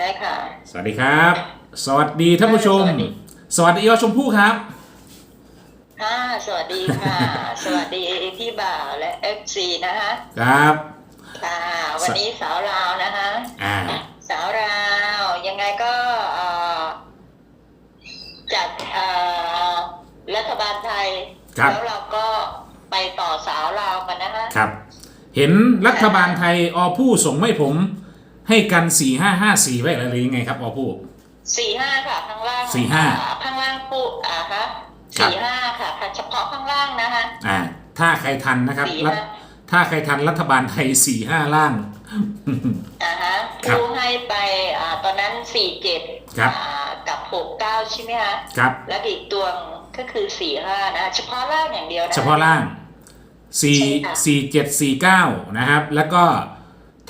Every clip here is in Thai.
ได้ค่ะ สวัสดีครับ สวัสดีท่านผู้ชม สวัสดีสวัสดีอชมพู่ครับ ค่ะ สวัสดีค่ะ สวัสดีพี่บ่าวและเอฟซีนะคะครับ ค่ะ วันนี้สาวลาวนะคะอ่าสาวลาวยังไงก็เอ่อจัดเอ่อรัฐบาลไทยครับแล้วเราก็ไปต่อสาวลาวกันนะคะครับ เห็นรัฐบาลไทยอผู้ส่งไม่ผม ให้กันสี่ห้าห้าสี่ไว้อะไรยังไงครับอผู้ สี่ห้าค่ะข้างล่างสี่ห้าอ่ข้างล่างปุ๊อ่าฮะครับ สี่ห้าค่ะค่ะ เฉพาะข้างล่างนะคะอ่า ถ้าใครทันนะครับสี่รัฐห้าถ้าใครทันรัฐบาลไทยสี่ห้าล่าง อ่าฮะครับผู้ให้ไปอ่าตอนนั้นสี่เจ็ดครับ กับหกเก้าใช่ไหมคะครับ แล้วอีกตัวก็คือสี่ห้านะเฉพาะล่างอย่างเดียวนะ เฉพาะล่างสี่ใช่ค่ะสี่เจ็ดสี่เก้านะครับ แล้วก็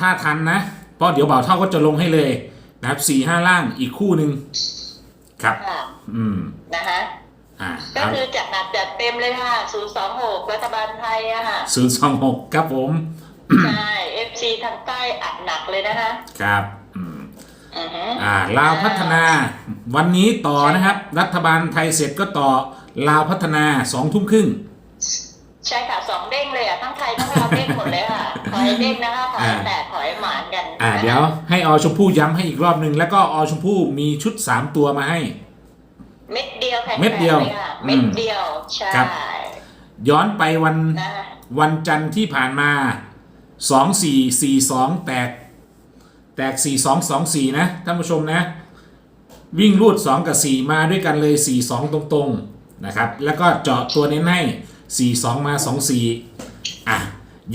ถ้าทันนะ เพราะเดี๋ยวเบาเท่าก็จะลงให้เลยนะครับสี่ห้าล่างอีกคู่หนึ่งครับ ค่ะอืมนะคะ อ่าก็คือจัดหนักจัดเต็มเลยค่ะศูนย์สองหกรัฐบาลไทยอะค่ะ ศูนย์สองหกครับผม ใช่เอฟซีทางใต้อัดหนักเลยนะคะ ครับอืมอือฮึอ่าลาวพัฒนา วันนี้ต่อนะครับ รัฐบาลไทยเสร็จก็ต่อลาวพัฒนาสองทุ่มครึ่ง ใช่ค่ะสองเด้งเลยอะทั้งไทยทั้งลาวเด้งหมดเลยค่ะ ถอยเด้งนะคะถอยอ่าแต่ถอยหมานกันอ่านะคะเดี๋ยวให้อชมพู่ย้ำให้อีกรอบหนึ่งแล้วก็อชมพู่มีชุด3ตัวมาให้ เม็ดเดียวแข็งเม็ดเดียวลค่ะเม็ดเดียวใช่ครับย้อนไปวันนะคะวันจันทร์ที่ผ่านมา2 4 4 2แตก แตก4 2 2 4นะท่านผู้ชมนะ วิ่งรูด2กับ4มาด้วยกันเลย4 2ตรงๆนะครับ แล้วก็เจาะตัวเน้นให้4 2มา2 4อะ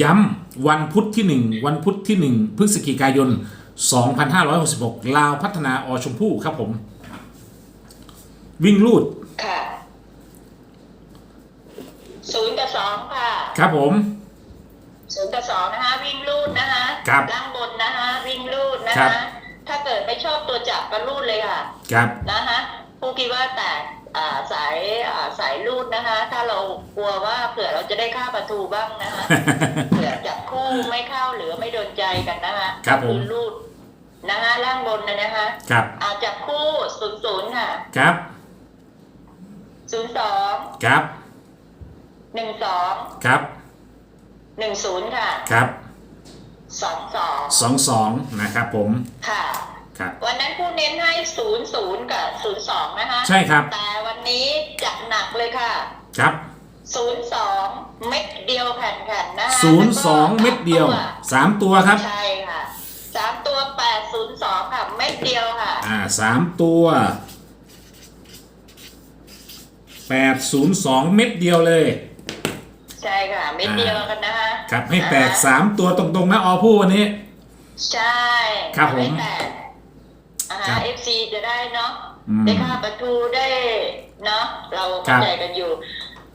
ย้ำวันพุธที่ 1 วันพุธที่ 1 พฤศจิกายน 2566 ลาวพัฒนาอชมพู่ครับผม วิ่งรูด ค่ะศูนย์กับสองค่ะ ครับผมศูนย์กับสองนะคะ วิ่งลูดนะคะครับล่างบนนะคะวิ่งลูดนะครัคะบถ้าเกิดไม่ชอบตัวจับก็ลูดเลยค่ะ ครับ นะคะผู้คิดว่าแต่อ่า สายอ่าสายลูดนะคะ ถ้าเรากลัวว่าเผื่อเราจะได้ค่าประตูบ้างนะคะเผื่อจับคู่ไม่เข้าหรือไม่โดนใจกันนะคะครับผมอลูดนะคะล่างบนนะนะคะ ครับอาจับคู่ศูนย์ศูนย์ค่ะ ครับศูนย์สองครับหนึ่งสองครับหนึ่งศูนย์ค่ะ ครับสองสองสองสองนะครับผมค่ะครับวันนั้นผู้เน้นให้ศูนย์ศูนย์กับศูนย์สองนะคะ ใช่ครับแต่วั นนี้จัดหนักเลยค่ะ ครับ ศูนย์สองเม็ดเดียวแผ่นๆนะคะศูนย์สองแล้วก็เม็ดเดียวตัวสามตัวครับ ใช่ค่ะสามตัวแปดศูนย์สองค่ะเม็ดเดียวค่ะ อ่าสามตัวแปดศูนย์สองเม็ดเดียวเลยใช่ค่ะ เม็ดเดียวกันนะคะครับให้แตกสามตัวตรงๆนะอผู้วันนี้ ใช่ครับผมให้แตกอ่าครับเอ ฟซีจะได้เนาะอืม ได้ค่าประตูได้เนาะเราครัเข้าบ ใจกันอยู่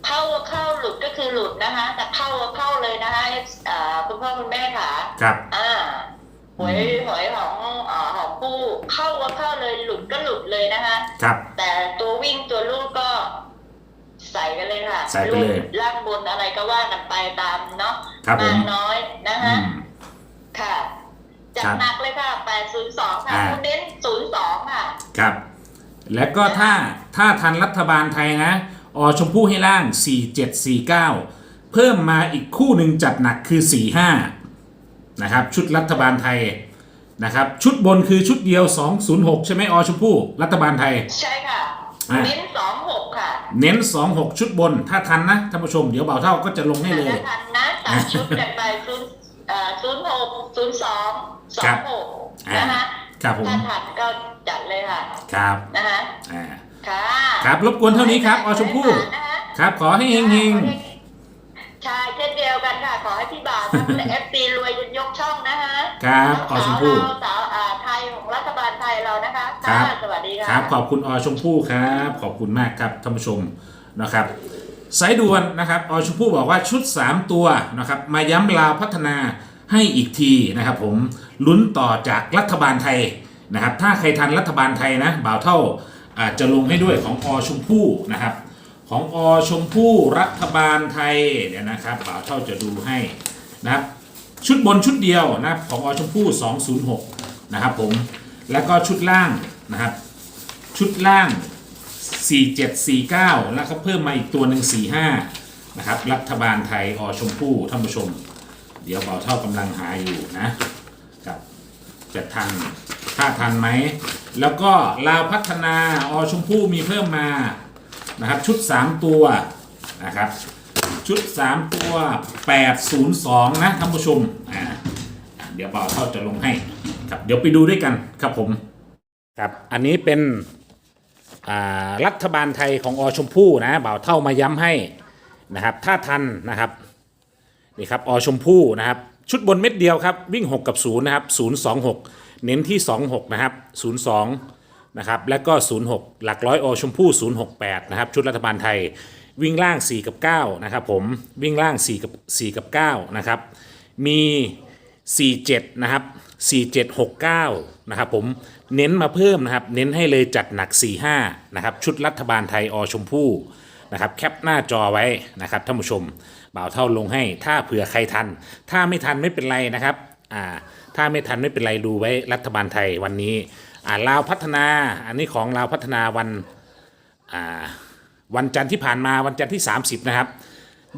เข้าเข้าหลุดก็คือหลุดนะคะ แต่เข้าเข้าเลยนะคะ FC อ่าคุณพ่อคุณแม่ค่ะ ครับ อ่าหวยหวยของอ่าของผู้เข้าก็เข้าเลยหลุดก็หลุดเลยนะคะ ครับ แต่ตัววิ่งตัวลูกก็ใส่กันเลยค่ะใส่ไปเลยกล่างบนอะไรก็ว่ากันไปตามเนาะครับผมมากน้อยนะอืคะม ค่ะ จัดครับหนักเลยค่ะ802ค่ะอ่าคุณเน้น02ค่ะ ครับ แล้วก็ถ้าถ้าทันรัฐบาลไทยนะอชมพู่ให้ล่าง 4749 เพิ่มมาอีกคู่หนึ่งจัดหนักคือ 45 นะครับ ชุดรัฐบาลไทยนะครับ ชุดบนคือชุดเดียว 206 ใช่ไหมอชมพู่รัฐบาลไทย ใช่ค่ะอ่าเน้น 26 ค่ะ เน้น 26 ชุดบนถ้าทันนะท่านผู้ชมเดี๋ยวเบาเท่าก็จะลงให้เลยถ้าทันนะตัดชุดกันไป 0เอ่อ06 02ครับ26นะคะครับผมถ้าทันก็จัดเลยค่ะครับนะคะอ่าค่ะครับรบกวนเท่านี้ครับอชมพู่นะคะครับ ขอให้เฮงใช่เช่นเดียวกันค่ะ ขอให้พี่บ่าวทั้งเอฟซีรวยจนยกช่องนะคะๆครับอชมพู่สาวเราสาวอ่าไทยของรัฐบาลไทยเรานะคะครับะสวัสดีค่ะครับขอบคุณอชมพู่ครับ ขอบคุณมากครับท่านผู้ชมนะครับ สายด่วนนะครับอชมพู่บอกว่าชุด 3 ตัวนะครับมาย้ำลาวพัฒนาให้อีกทีนะครับผมลุ้นต่อจากรัฐบาลไทยนะครับถ้าใครทันรัฐบาลไทยนะบ่าวเท่าอาจจะลงให้ด้วยของอชมพู่นะครับของอชมพู่รัฐบาลไทยเดี๋ยวนะครับบ่าวเท่าจะดูให้นะครับชุดบนชุดเดียวนะครับของอชมพู่ 206 นะครับผมแล้วก็ชุดล่างนะครับชุดล่าง 4749 แล้วก็เพิ่มมาอีกตัวหนึ่ง45นะครับรัฐบาลไทยอชมพู่ท่านผู้ชม เดี๋ยวเบาเท่ากำลังหาอยู่นะกับจะทันถ้าทันไหม แล้วก็ลาวพัฒนาอชมพู่มีเพิ่มมานะครับชุด 3 ตัวนะครับชุด 3 ตัว 802 นะท่านผู้ชมอ่าเดี๋ยวเบาเท่าจะลงให้ครับเดี๋ยวไปดูด้วยกันครับผมครับอันนี้เป็น รัฐบาลไทยของอชมพู่นะบ่าวเท่ามาย้ำให้นะครับถ้าทันนะครับนี่ครับอชมพู่นะครับชุดบนเม็ดเดียวครับวิ่ง 6 กับ0นะครับ026 เน้นที่ 26นะครับ02นะครับแล้วก็ 06 หลักร้อยอชมพู่068นะครับชุดรัฐบาลไทยวิ่งล่าง 4 กับ9นะครับผมวิ่งล่าง4กับ4กับ9นะครับมี 47นะครับ 4769 นะครับผมเน้นมาเพิ่มนะครับ เน้นให้เลยจัดหนัก 45 นะครับ ชุดรัฐบาลไทยอชมพู่นะครับแคปหน้าจอไว้นะครับท่านผู้ชมบ่าวเท่าลงให้ถ้าเผื่อใครทัน ถ้าไม่ทันไม่เป็นไรนะครับอ่าถ้าไม่ทันไม่เป็นไรดูไว้รัฐบาลไทยวันนี้อ่าลาวพัฒนาอันนี้ของลาวพัฒนาวันอ่าวันจันทร์ที่ผ่านมาวันจันทร์ที่ 30 นะครับ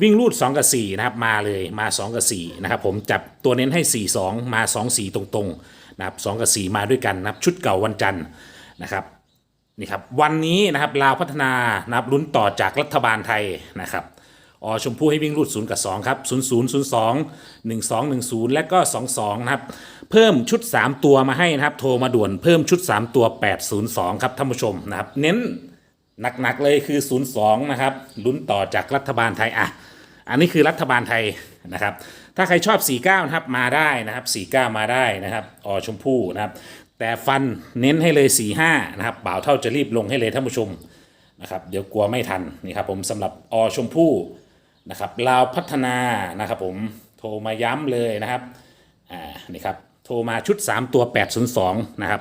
วิ่งรูด 2 กับ 4 นะครับ มาเลยมา 2 กับ 4 นะครับ ผมจับตัวเน้นให้ 4 2 มา 2 4 ตรงๆนะครับ2กับ 4 มาด้วยกันนะครับชุดเก่าวันจันทร์นะครับนี่ครับวันนี้นะครับลาวพัฒนานะครับลุ้นต่อจากรัฐบาลไทยนะครับอชมพู่ให้วิ่งรูด 0 กับ 2 ครับ 0 0 0 2 1 2 1 0 และก็ 2 2 นะครับ เพิ่มชุด 3 ตัวมาให้นะครับ โทรมาด่วนเพิ่มชุด 3 ตัว 802 ครับท่านผู้ชมนะครับ เน้น หนักๆเลยคือ 02 นะครับลุ้นต่อจากรัฐบาลไทยอะอันนี้คือรัฐบาลไทยนะครับ ถ้าใครชอบ 49 นะครับมาได้นะครับ 49 มาได้นะครับอชมพู่นะครับ แต่ฟันเน้นให้เลย 45 นะครับบ่าวเท่าจะรีบลงให้เลยท่านผู้ชมนะครับ เดี๋ยวกลัวไม่ทันนี่ครับผมสำหรับอชมพู่นะครับลาวพัฒนานะครับผมโทรมาย้ำเลยนะครับอ่านี่ครับโทรมาชุด 3 ตัว 802 นะครับ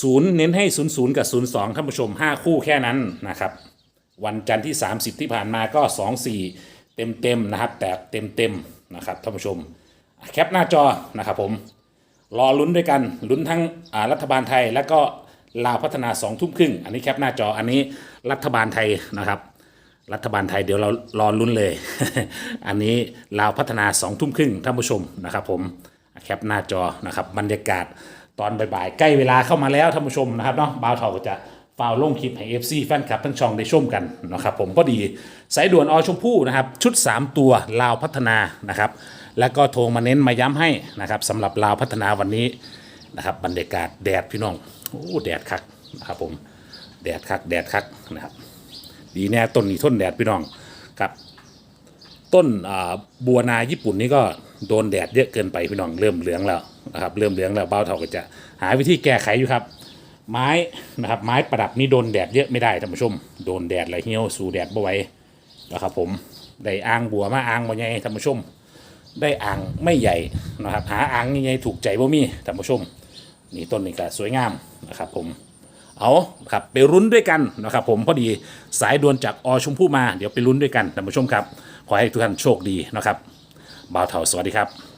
ศูนย์เน้นให้0 0กับ0 2ท่านผู้ชม5คู่แค่นั้นนะครับ วันจันทร์ที่ 30 ที่ผ่านมาก็2 4เต็มเต็มนะครับ แตกเต็มเต็มนะครับท่านผู้ชม แคปหน้าจอนะครับผม รอลุ้นด้วยกันลุ้นทั้งรัฐบาลไทยและก็ลาวพัฒนา2ทุ่มครึ่ง อันนี้แคปหน้าจออันนี้รัฐบาลไทยนะครับ รัฐบาลไทยเดี๋ยวเรารอลุ้นเลย อันนี้ลาวพัฒนา2ทุ่มครึ่งท่านผู้ชมนะครับผมแคปหน้าจอนะครับบรรยากาศ ตอนบ่ายๆ ใกล้เวลาเข้ามาแล้วท่านผู้ชมนะครับเนาะบ่าวเถาก็จะฟาวลงคลิปให้ FC แฟนคลับทั้งช่องได้ชมกันนะครับผมพอดีสายด่วนอชมพู่นะครับชุด 3 ตัวลาวพัฒนานะครับแล้วก็โทรมาเน้นมาย้ำให้นะครับสำหรับลาวพัฒนาวันนี้นะครับบรรยากาศแดดพี่น้องโอ้แดดคักนะครับผมแดดคักแดดคักนะครับดีแน่ต้นนี้ทนแดดพี่น้องครับต้นบัวนาญี่ปุ่นนี่ก็โดนแดดเยอะเกินไปพี่น้องเริ่มเหลืองแล้วนะครับเริ่มเหลืองแล้วเบ้าเท่าก็จะหาวิธีแก้ไขอยู่ครับ ไม้นะครับไม้ประดับนี่โดนแดดเยอะไม่ได้ท่านผู้ชม โดนแดดไหลเหี่ยวสู่แดดบ่ไหวนะครับผมได้อ่างบัวมาอ่างบ่ใหญ่ท่านผู้ชม ได้อ่างไม่ใหญ่นะครับหาอ่างใหญ่ถูกใจบ่มีท่านผู้ชมนี่ต้นนี้ก็สวยงามนะครับผมเอาครับไปรุ้นด้วยกันนะครับผมพอดีสายด่วนจากอชมพู่มาเดี๋ยวไปรุ้นด้วยกันท่านผู้ชมครับ ขอให้ทุกท่านโชคดีนะครับบ่าวเถาสวัสดีครับ